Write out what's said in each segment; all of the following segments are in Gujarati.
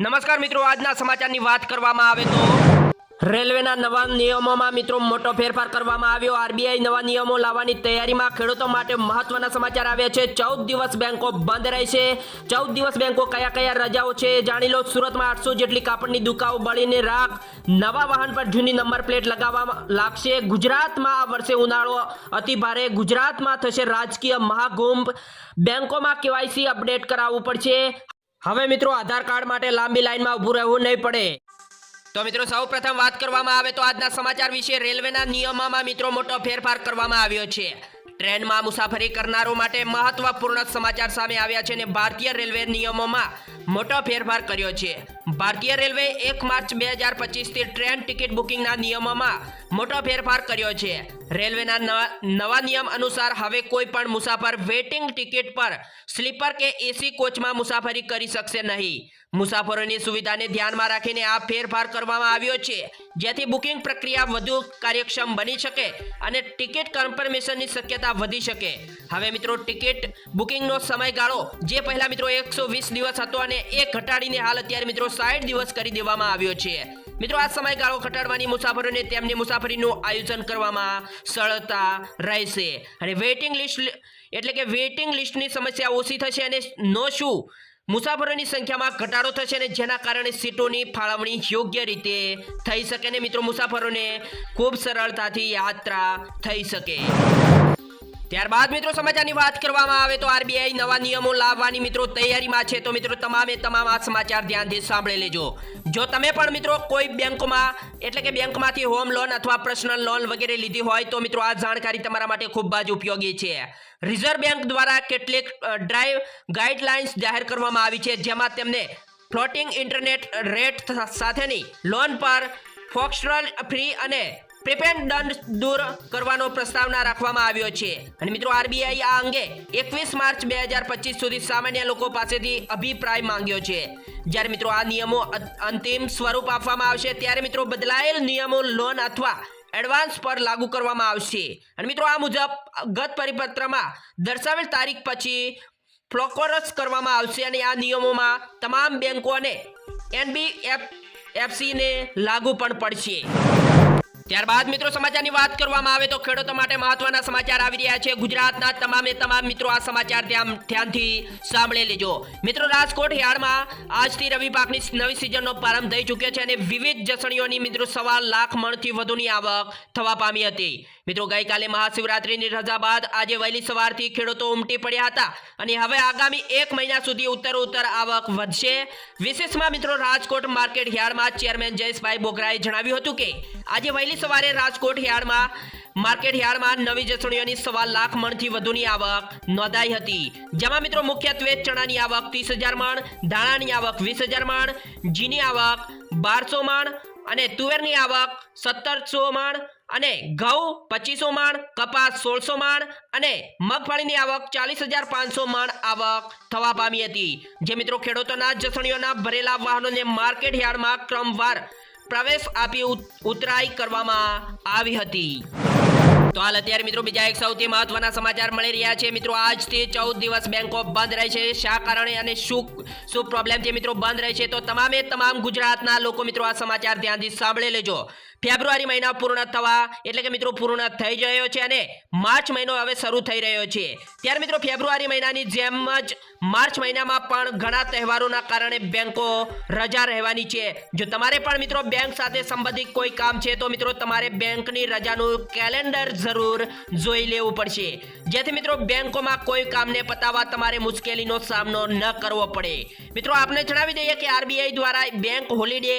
નમસ્કાર મિત્રો, આજના સમાચારની વાત કરવામાં આવે તો રેલવેના નવા નિયમોમાં મિત્રો મોટો ફેરફાર કરવામાં આવ્યો. આરબીઆઈ નવા નિયમો લાવવાની તૈયારીમાં ખેડૂતો માટે મહત્વના સમાચાર આવ્યા છે. ચૌદ દિવસ બેંકો બંધ રહેશે. ચૌદ દિવસ બેંકો કયા કયા રજાઓ છે જાણી લો. સુરતમાં આઠસો જેટલી કાપડની દુકાઓ બળીને રાખ. નવા વાહન પર જૂની નંબર પ્લેટ લગાવવામાં લાગશે. ગુજરાતમાં આ વર્ષે ઉનાળો અતિ ભારે. ગુજરાતમાં થશે રાજકીય મહાકુંભ. બેંકોમાં કેવાયસી અપડેટ કરાવવું પડશે. હવે મિત્રો આધાર કાર્ડ માટે લાંબી લાઈનમાં ઊભું રહેવું નહીં પડે. તો મિત્રો સૌ પ્રથમ વાત કરવામાં આવે તો આજના સમાચાર વિશે રેલવેના નિયમોમાં મિત્રો મોટો ફેરફાર કરવામાં આવ્યો છે. ટ્રેનમાં મુસાફરી કરનારો માટે મહત્વપૂર્ણ સમાચાર સામે આવ્યા છે અને ભારતીય રેલવે નિયમોમાં મોટો ફેરફાર કર્યો છે. ભારતીય રેલવે એક માર્ચ બે હજાર પચીસથી ટ્રેન ટિકિટ બુકિંગના નિયમોમાં મોટો ફેરફાર કર્યો છે. રેલવેના નવા નિયમ અનુસાર હવે કોઈ પણ મુસાફર વેટિંગ ટિકિટ પર સ્લીપર કે એસી કોચમાં મુસાફરી કરી શકશે નહીં. મુસાફરોની સુવિધાને ધ્યાનમાં રાખીને આ ફેરફાર કરવામાં આવ્યો છે. જેથી બુકિંગ પ્રક્રિયા વધુ કાર્યક્ષમ બની શકે અને ટિકિટ કન્ફર્મેશનની શક્યતા વધી શકે. હવે મિત્રો, ટિકિટ બુકિંગનો સમયગાળો, જે પહેલા મિત્રો એકસો વીસ દિવસ હતો અને એ ઘટાડીને હાલ અત્યારે મિત્રો સાઠ દિવસ કરી દેવામાં આવ્યો છે. મિત્રો, આ સમયગાળો ઘટાડવાની મુસાફરોને તેમની મુસાફરીનું આયોજન કરવામાં સરળતા રહેશે. અને વેઇટિંગ લિસ્ટ એટલે કે વેઇટિંગ લિસ્ટની સમસ્યા ઓછી થશે અને નો શું? મુસાફરોની સંખ્યામાં ઘટાડો થશે અને જેના કારણે સીટોની ફાળવણી યોગ્ય રીતે થઈ શકે ને મિત્રો મુસાફરોને ખૂબ સરળતાથી યાત્રા થઈ શકે. ત્યારબાદ મિત્રો સમાચારની વાત કરવામાં આવે તો આરબીઆઈ નવા નિયમો લાવવાની મિત્રો તૈયારીમાં છે તો મિત્રો તમામે તમામ આ સમાચાર ધ્યાનથી સાંભળી લેજો. જો તમે પણ મિત્રો કોઈ બેંકમાં, એટલે કે બેંકમાંથી હોમ લોન અથવા પર્સનલ લોન વગેરે લીધી હોય તો મિત્રો આ જાણકારી તમારા માટે ખૂબ જ ઉપયોગી છે. રિઝર્વ બેંક દ્વારા કેટલીક ડ્રાઈવ ગાઈડલાઇન્સ જાહેર કરવામાં આવી છે જેમાં તેમને ફ્લોટિંગ ઇન્ટરનેટ રેટ સાથેની લોન પર ફોક્સરલ ફ્રી અને પ્રીપેડ દંડ દૂર કરવાનો પ્રસ્તાવના રાખવામાં આવ્યો છે. અને મિત્રો આરબીઆઈ આ અંગે એકવીસ માર્ચ બે હજાર પચીસ સુધી સામાન્ય લોકો પાસેથી અભિપ્રાય માંગ્યો છે. જ્યારે મિત્રો આ નિયમો અંતિમ સ્વરૂપ આપવામાં આવશે, ત્યારે મિત્રો બદલાયેલ નિયમો લોન અથવા એડવાન્સ પર લાગુ કરવામાં આવશે. અને મિત્રો, આ મુજબ ગત પરિપત્રમાં દર્શાવેલ તારીખ પછી ફ્લોકોરસ કરવામાં આવશે અને આ નિયમોમાં તમામ બેંકો અને એનબીએફ એફસીને લાગુ પણ પડશે. ત્યારબાદ મિત્રો સમાચારની વાત કરવામાં આવે તો ખેડૂતો માટે મહત્વના સમાચાર આવી રહ્યા છે. ગુજરાતના તમામે તમામ મિત્રો આ સમાચાર ધ્યાન ધ્યાનથી સાંભળી લેજો. મિત્રો, રાજકોટ યાર્ડમાં આજથી રવિ પાકની નવી સિઝનનો પ્રારંભ થઈ ચૂક્યો છે અને વિવિધ જસણીઓની મિત્રો સવા લાખ મણથી વધુની આવક થવા પામી હતી. મિત્રો, ગઈકાલે મહાશિવરાત્રિની રજા બાદ આજે વહેલી સવારથી ખેડૂતો ઉમટી પડ્યા હતા અને હવે આગામી એક મહિના સુધી ઉત્તર ઉત્તર આવક વધશે. વિશેષમાં મિત્રો, રાજકોટ માર્કેટ યાર્ડમાં ચેરમેન જયેશભાઈ બોગરાએ જણાવ્યું હતું કે આજે વહેલી સવારે રાજકોટ યાર્ડમાં, માર્કેટ યાર્ડમાં નવી જસણીઓની સવા લાખ મણથી વધુની આવક નોંધાઈ હતી. જેમાં મિત્રો મુખ્યત્વે ચણાની આવક ત્રીસ હજાર મણ, ધાણાની આવક વીસ હજાર મણ જીની આવક બારસો મણ અને તુવેરની આવક સત્તરસો મણ અને ઘઉં પચીસો મણ, કપાસ સોળસો મણ અને મગફળીની આવક ચાલીસ હજાર પાંચસો મણ આવક થવા પામી હતી. જે મિત્રો ખેડૂતોના જસણીઓના ભરેલા વાહનોને માર્કેટ યાર્ડમાં ક્રમવાર પ્રવેશ આપી ઉત- ઉતરાઈ કરવામાં આવી હતી. તો હાલ અત્યારે મિત્રો બીજા એક સૌથી મહત્વના સમાચાર મળી રહ્યા છે. મિત્રો, આજથી ચૌદ દિવસ બેંકો બંધ રહેશે શા કારણે અને શું શું પ્રોબ્લેમથી મિત્રો બંધ રહેશે તો તમામે તમામ ગુજરાતના લોકો મિત્રો આ સમાચાર ધ્યાનથી સાંભળી લેજો. ફેબ્રુઆરી મહિના પૂર્ણ થવા એટલે કે મિત્રો પૂર્ણ થઈ રહ્યો છે અને માર્ચ મહિનો હવે શરૂ થઈ રહ્યો છે. ત્યારે મિત્રો ફેબ્રુઆરી મહિનાની જેમ જ માર્ચ મહિનામાં પણ ઘણા તહેવારોના કારણે બેંકો રજા રહેવાની છે. જો તમારે પણ મિત્રો બેંક સાથે સંબંધિત કોઈ કામ છે તો મિત્રો તમારે બેંકની રજાનું કેલેન્ડર જરૂર જોઈ લેવું પડશે. જેથી મિત્રો, બેંકોમાં કોઈ કામને પતાવવા તમારે મુશ્કેલીનો સામનો ન કરવો પડે. મિત્રો, આપને જણાવી દઈએ કે આરબીઆઈ દ્વારા બેંક હોલિડે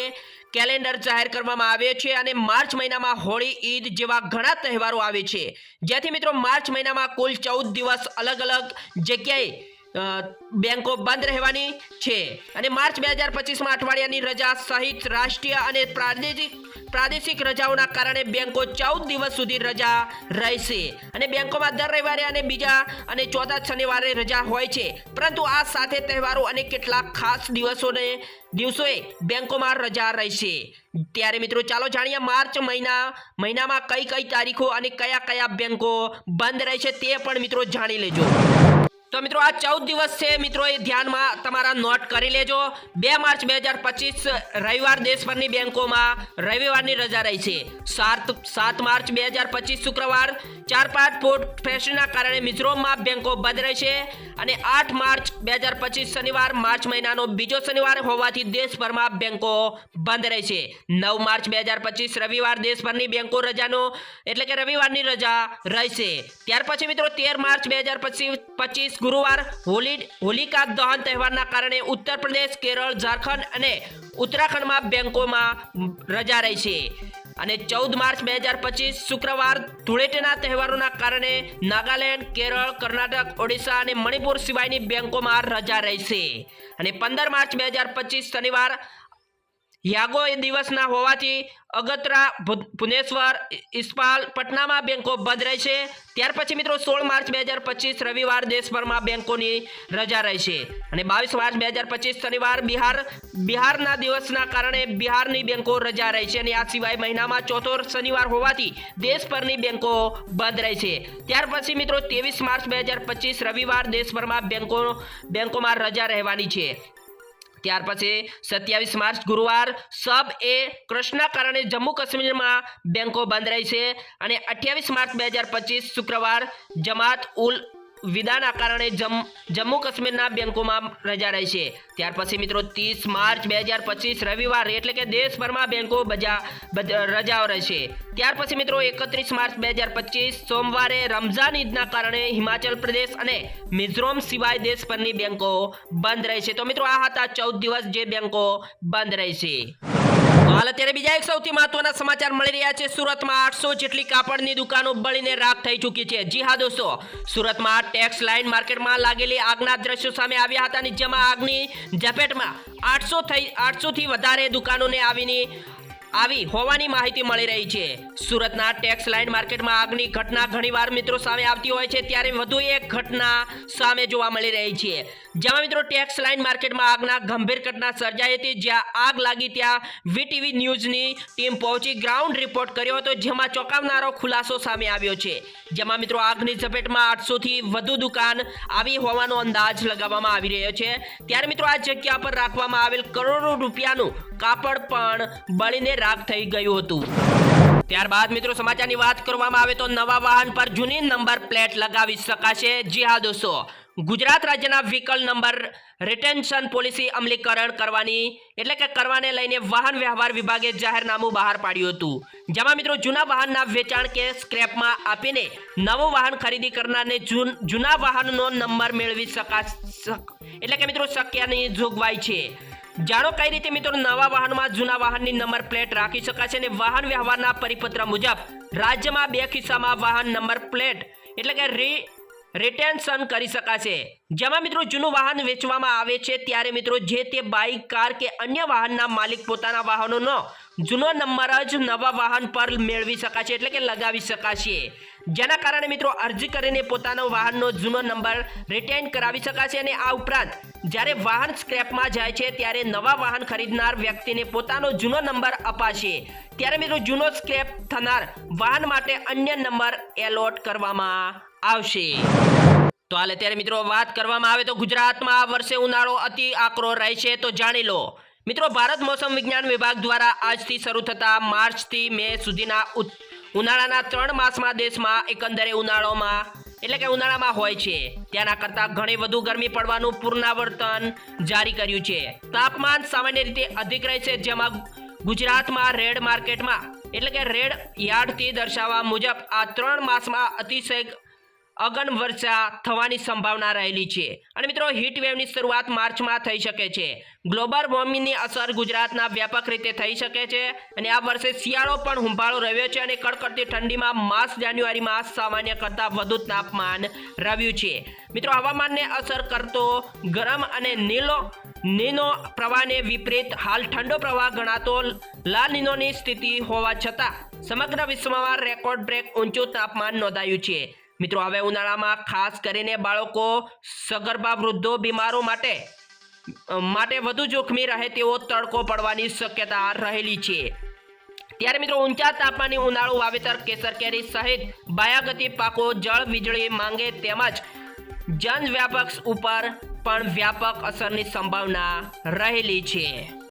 કેલેન્ડર જાહેર કરવામાં આવે છે અને માર્ચ મહિનામાં હોળી, ઈદ જેવા ઘણા તહેવારો આવે છે. જેથી મિત્રો, માર્ચ મહિનામાં કુલ ચૌદ દિવસ અલગ અલગ જગ્યાએ બેંકો બંધ રહેવાની છે. અને માર્ચ બે હજાર પચીસમાં અઠવાડિયાની રજા સહિત રાષ્ટ્રીય અને પ્રાદેશિક પ્રાદેશિક રજાઓના કારણે બેંકો ચૌદ દિવસ સુધી રજા રહેશે. અને બેંકોમાં દર રવિવારે અને બીજા અને ચોથા શનિવારે રજા હોય છે. પરંતુ આ સાથે તહેવારો અને કેટલાક ખાસ દિવસોને, દિવસોએ બેંકોમાં રજા રહેશે. ત્યારે મિત્રો, ચાલો જાણીએ માર્ચ મહિના, મહિનામાં કઈ કઈ તારીખો અને કયા કયા બેંકો બંધ રહેશે તે પણ મિત્રો જાણી લેજો. તો મિત્રો, આ ચૌદ દિવસ છે. મિત્રો, એ ધ્યાનમાં તમારા નોટ કરી લેજો. બે માર્ચ બે હજાર પચીસ, રવિવાર દેશભરની બેંકોમાં રવિવારની રજા રહી છે. સાત સાત માર્ચ બે હજાર પચીસ શુક્રવાર, ચાર પાંચ ફૂટ ફેસ્ટના કારણે મિઝોરમમાં બેંકો બંધ રહેશે અને આઠ માર્ચ બે હજાર પચીસ શનિવાર, માર્ચ મહિનાનો બીજો શનિવાર હોવાથી દેશભરમાં બેંકો બંધ રહેશે નવ માર્ચ બે હજાર પચીસ, રવિવાર દેશભરની બેંકો રજાનો, એટલે કે રવિવારની રજા રહેશે. ત્યાર પછી મિત્રો, તેર માર્ચ બે હજાર પચીસ પચીસ ગુરુવાર હોલી હોલિકા દહન તહેવારના કારણે ઉત્તર પ્રદેશ, કેરળ, ઝારખંડ અને ઉત્તરાખંડમાં બેંકોમાં રજા રહેશે અને ચૌદ માર્ચ બે હજાર પચીસ શુક્રવાર ધૂળેટીના તહેવારોના કારણે નાગાલેન્ડ, કેરળ, કર્ણાટક, ઓડિશા અને મણિપુર સિવાયની બેંકોમાં રજા રહેશે અને પંદર માર્ચ બે હજાર પચીસ શનિવાર યાગો એ દિવસના હોવાથી અગત્રા ભુવનેશ્વર ઇસ્પાલ પટનામાં બેંકો બંધ રહેશે ત્યાર પછી મિત્રો સોળ માર્ચ બે હજાર પચીસ રવિવાર દેશભરમાં બેંકોની રજા રહેશે અને બાવીસ માર્ચ બે હજાર પચીસ શનિવાર બિહાર, બિહારના દિવસના કારણે બિહારની બેંકો રજા રહેશે અને આ સિવાય મહિનામાં ચોથો શનિવાર હોવાથી દેશભરની બેંકો બંધ રહેશે ત્યાર પછી મિત્રો ત્રેવીસ માર્ચ બે હજાર પચીસ રવિવાર દેશભરમાં બેંકો, બેંકોમાં રજા રહેવાની છે. ત્યાર પછી સત્યાવીસ માર્ચ ગુરુવાર સબ એ કૃષ્ણના કારણે જમ્મુ કાશ્મીરમાં બેંકો બંધ રહી છે. અને અઠ્યાવીસ માર્ચ બે શુક્રવાર જમાત ઉલ વિદાના કારણે જમ, જમ્મુ કાશ્મીરના બેંકોમાં રજા રહેશે ત્યાર પછી મિત્રો ત્રીસ માર્ચ બે હજાર પચીસ રવિવાર એટલે કે દેશભરમાં બેંકો બજા રજાઓ રહેશે ત્યાર પછી મિત્રો એકત્રીસ માર્ચ બે હજાર પચીસ સોમવારે રમઝાન ઈદના કારણે હિમાચલ પ્રદેશ અને મિઝોરમ સિવાય દેશભરની બેંકો બંધ રહેશે તો મિત્રો આ હતા ચૌદ દિવસ જે બેંકો બંધ રહેશે હાલ અત્યારે બીજા એક સૌથી મહત્વના સમાચાર મળી રહ્યા છે. સુરતમાં આઠસો જેટલી કાપડની દુકાનો બળીને રાખ થઈ ચૂકી છે. જી હા દોસ્તો, સુરતમાં ટેક્સ લાઇન માર્કેટમાં લાગેલી આગના દ્રશ્યો સામે આવ્યા હતા અને જેમાં આગની ઝપેટમાં આઠસો થઈ, આઠસોથી વધારે દુકાનોને આવીની આવી હોવાની માહિતી મળી રહી છે. સુરતના ટેક્સ લાઇન માર્કેટમાં આગની ઘટના ઘણીવાર મિત્રો સામે આવતી હોય છે, ત્યારે વધુ એક ઘટના સામે જોવા મળી રહી છે. જેમાં મિત્રો ટેક્સ લાઇન માર્કેટમાં આગના ગંભીર ઘટના સર્જાઈ હતી, જ્યાં આગ લાગી ત્યાં વીટીવી ન્યૂઝની ટીમ પહોંચી ગ્રાઉન્ડ રિપોર્ટ કર્યો હતો, જેમાં ચોંકાવનારો ખુલાસો સામે આવ્યો છે. જેમાં મિત્રો આગની ઝપેટમાં આઠસોથી વધુ દુકાન આવી હોવાનો અંદાજ લગાવવામાં આવી રહ્યો છે. ત્યારે મિત્રો આ જગ્યા પર રાખવામાં આવેલ કરોડો રૂપિયાનું કાપડ પણ બળીને રાખ થઈ ગયું હતું. ત્યારબાદ મિત્રો સમાચારની વાત કરવામાં આવે તો નવા વાહન પર જૂની નંબર પ્લેટ લગાવી શકાશે જી હા દોસ્તો ગુજરાત રાજ્યના વ્હીકલ નંબર રિટેન્શન પોલિસી અમલીકરણ કરવાની, એટલે કે કરવાને લઈને વાહન વ્યવહાર વિભાગે જાહેરનામું બહાર પાડ્યું હતું. જેમાં મિત્રો જૂના વાહનના વેચાણ કે સ્ક્રેપમાં આપીને નવું વાહન ખરીદી કરનારને જૂન- વાહનનો નંબર મેળવી શકાશે એટલે કે મિત્રો શક્યની જોગવાઈ છે. જાણો કઈ રીતે મિત્રો નવા વાહનમાં જૂના વાહનની નંબર પ્લેટ રાખી શકાશે અને વાહન વ્યવહારના પરિપત્ર મુજબ રાજ્યમાં બે કિસ્સામાં વાહન નંબર પ્લેટ એટલે કે રી રિટેન્શન કરી શકાશે. જેમાં મિત્રો જૂનું વાહન વેચવામાં આવે છે ત્યારે મિત્રો જે તે બાઇક, કાર કે અન્ય વાહનના માલિક પોતાના વાહનોનો જૂનો નંબર જ નવા વાહન પર મેળવી શકાશે એટલે કે લગાવી શકાશે. જેના કારણે મિત્રો અરજી કરીને પોતાનો વાહનનો જૂનો નંબર રિટેન કરાવી શકાશે અને આ ઉપરાંત જ્યારે વાહન સ્ક્રેપમાં જાય છે ત્યારે નવા વાહન ખરીદનાર વ્યક્તિને પોતાનો જૂનો નંબર અપાશે. ત્યારે મિત્રો જૂનો સ્ક્રેપ થનાર વાહન માટે અન્ય નંબર એલોટ કરવામાં આવશે. તો હાલ અત્યારે મિત્રો વાત કરવામાં આવે તો ગુજરાતમાં આ વર્ષે ઉનાળો અતિ આકરો રહેશે તો જાણી લો. મિત્રો ભારત મોસમ વિજ્ઞાન વિભાગ દ્વારા આજથી શરૂ થતા માર્ચથી મે સુધીના ઉનાળાના ત્રણ માસમાં દેશમાં એકંદરે ઉનાળોમાં, એટલે કે ઉનાળામાં હોય છે. ત્યાંના કરતાં ઘણી વધુ ગરમી પડવાનું પુનરાવર્તન જારી કર્યું છે. તાપમાન સામાન્ય રીતે અધિક રહેશે જેમાં ગુજરાતમાં રેડ માર્કેટમાં, એટલે કે રેડ યાર્ડથી દર્શાવવા મુજબ આ ત્રણ માસમાં અતિશય અગન વર્ષા થવાની સંભાવના રહેલી છે. અને મિત્રો વેવની શરૂઆત માર્ચમાં થઈ શકે છે. ગ્લોબલ વોર્મિંગની અસર ગુજરાતના વ્યાપક રીતે થઈ શકે છે. અને આ વર્ષે શિયાળો પણ હુંફાળો રહ્યો છે અને કડકડતી ઠંડીમાં માસ જાન્યુઆરીમાં સામાન્ય કરતાં વધુ તાપમાન રહ્યું છે. મિત્રો, હવામાનને અસર કરતો ગરમ અને નીલો, નીનો પ્રવાહને વિપરીત હાલ ઠંડો પ્રવાહ ગણાતો લા નીનોની સ્થિતિ હોવા છતાં સમગ્ર વિશ્વમાં રેકોર્ડ બ્રેક ઊંચું તાપમાન નોંધાયું છે. મિત્રો, હવે ઉનાળામાં ખાસ કરીને બાળકો સગર્ભા વૃદ્ધો બીમારો માટે માટે વધુ જોખમી રહે તેવો તડકો પડવાની શક્યતા રહેલી છે. ત્યારે મિત્રો, ઊંચા તાપમાનની ઉનાળુ વાવેતર કેસર કેરી સહિત બાયાગતિ પાકો જળ વીજળી માંગે તેમજ જન ઉપર પણ વ્યાપક અસરની સંભાવના રહેલી છે.